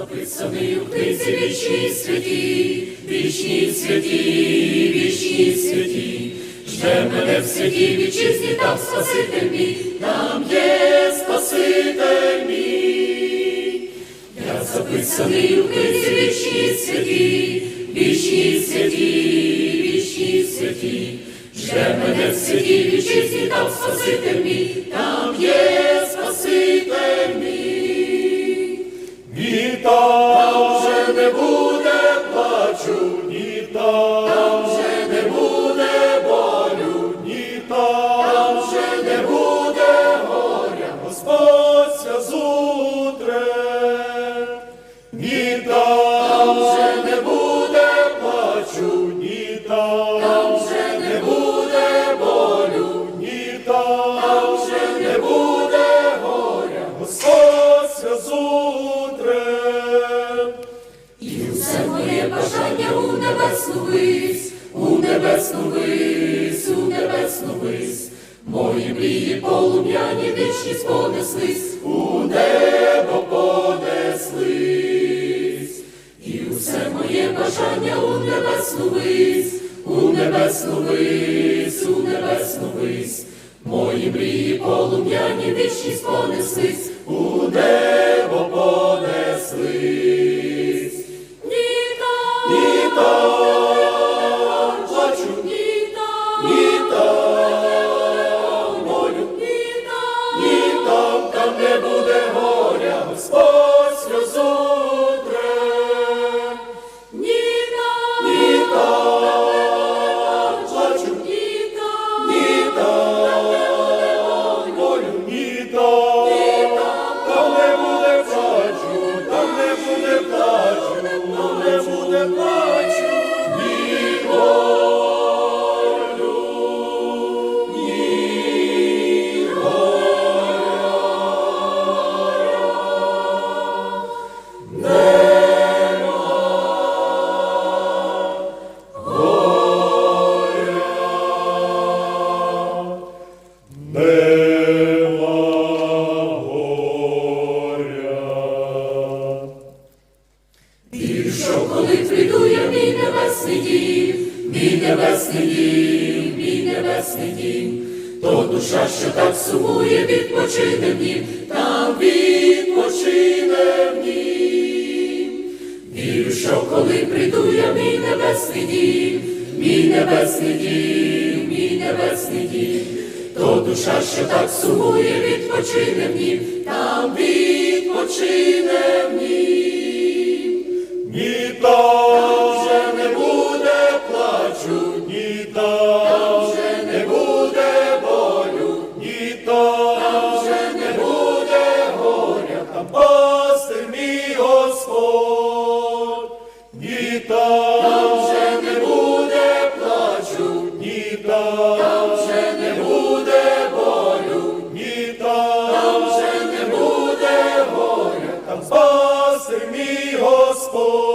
записаний у книзі вічній святі, вічній святі, вічній святі. Жде мене в святій вітчизні, там Спаситель мій, там є Спаситель мій. Я записаний у книзі вічній святі, вічній святі, вічній святі. Жде мене в святій вітчизні, там Спаситель мій, там є Спаситель мій. Там, вже не буде болю, ні там, вже не буде горя, Господь зутре. і усе моє бажання у небесну у небесну у небесну вись. Мої мрії полум'яні вічність понеслись, у небо бажання у небесну вись, у небесну вись, у небесну вись. Мої мрії полум'яні вічність понеслись, у небо мій небесний дім, мій небесний дім, то душа, що так сумує, відпочине в нім, там відпочине в нім. Ні там вже не буде плачу, ні там вже не буде болю, ні там вже не буде горя, там пастир мій Господь, ні там моє, там спаси мій Господь.